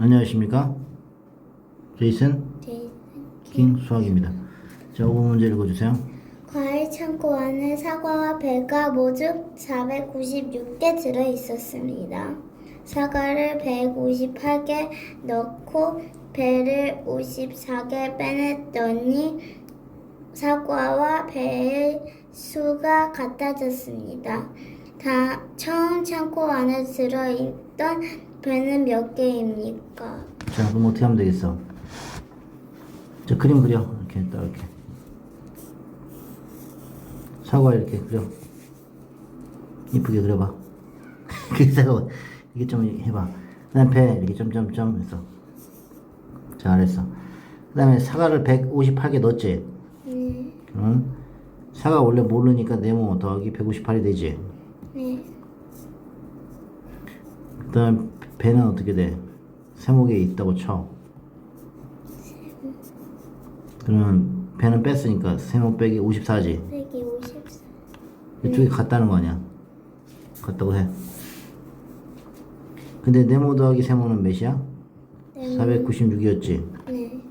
안녕하십니까? 제이슨 킹 수학입니다. 자, 5번 문제 읽어주세요. 과일 창고 안에 사과와 배가 모두 496개 들어 있었습니다. 사과를 158개 넣고 배를 54개 빼냈더니 사과와 배의 수가 같아졌습니다. 다 처음 창고 안에 들어있던 배는 몇 개입니까? 자, 그럼 어떻게 하면 되겠어? 자, 그림 그려. 이렇게, 딱 이렇게. 사과 이렇게 그려. 이쁘게 그려봐. 그 사과, 이게 좀 해봐. 그 다음 배, 이렇게 점점점 했어. 잘했어. 그 다음에 사과를 158개 넣었지? 네, 응? 사과 원래 모르니까 네모 더하기 158이 되지? 네, 그 다음 배는 어떻게 돼? 세목에 있다고 쳐. 그러면 배는 뺐으니까 세목 빼기 54지. 154. 이쪽이 같다는 거 아니야? 같다고 해. 근데 네모 더하기 세모는 몇이야? 네, 496이었지. 네,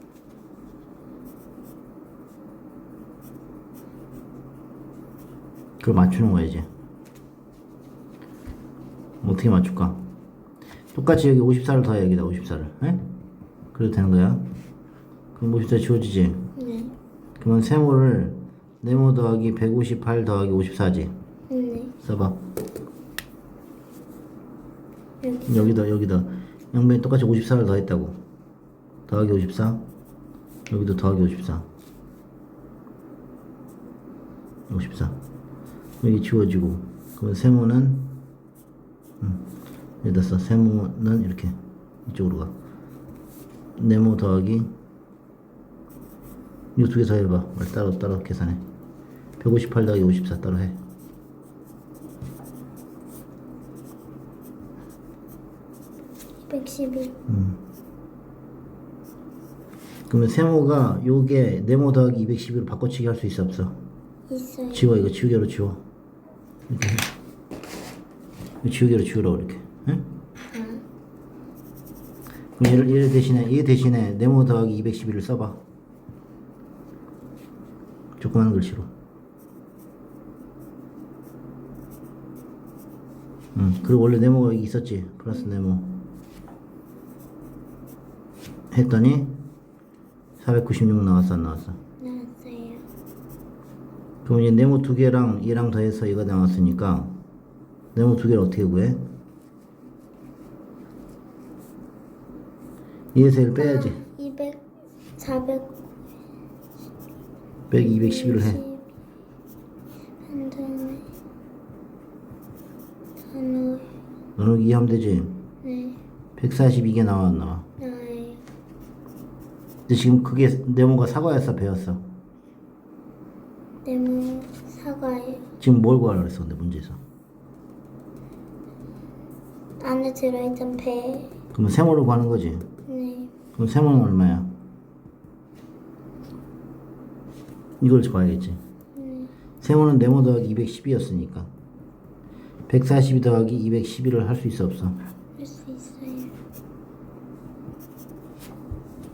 그걸 맞추는 거야 이제. 어떻게 맞출까? 똑같이 여기 54를 더해 여기다 54를. 에? 그래도 되는 거야. 그럼 54 지워지지. 네, 그러면 세모를 네모 더하기 158 더하기 54지. 네. 써봐. 여기. 여기다 여기다 양변이 똑같이 54를 더했다고. 더하기 54. 여기도 더하기 54. 54. 여기 지워지고. 그러면 세모는 음, 여기다 써. 세모는 이렇게 이쪽으로 가. 네모 더하기 이거 두 개 더 해봐. 빨리 따로 따로 계산해. 158 더하기 54 따로 해. 111. 그러면 세모가 요게 네모 더하기 212로 바꿔치기 할 수 있어 없어? 있어요. 지워 이거 지우개로 지워 이렇게 지우개로 지우라고 이렇게 응? 그럼 얘를, 얘를 대신에 얘 대신에 네모 더하기 212를 써봐 조그마한 글씨로 응 그리고 원래 네모가 있었지 플러스 네모 했더니 496 나왔어 안 나왔어? 나왔어요. 그럼 이제 네모 두 개랑 얘랑 더해서 얘가 나왔으니까 네모 두 개를 어떻게 구해? 2에서 1 빼야지 200, 400. 빼기 211을 해한 다음에 단어 나누기 2 하면 되지 네 142개 나와 안 나와 나와요. 근데 지금 그게 네모가 사과였어 배였어 네모 사과에 지금 뭘 구하려고 그랬어 근데 문제에서 안에 들어있던 배. 그러면 세모를 구하는 거지 네 그럼 세모는 얼마야? 이걸 구해야겠지 네. 세모는 네모 더하기 212였으니까 142 더하기 211을 할 수 있어 없어 할 수 있어요.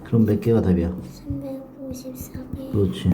그럼 몇 개가 답이야? 354개. 그렇지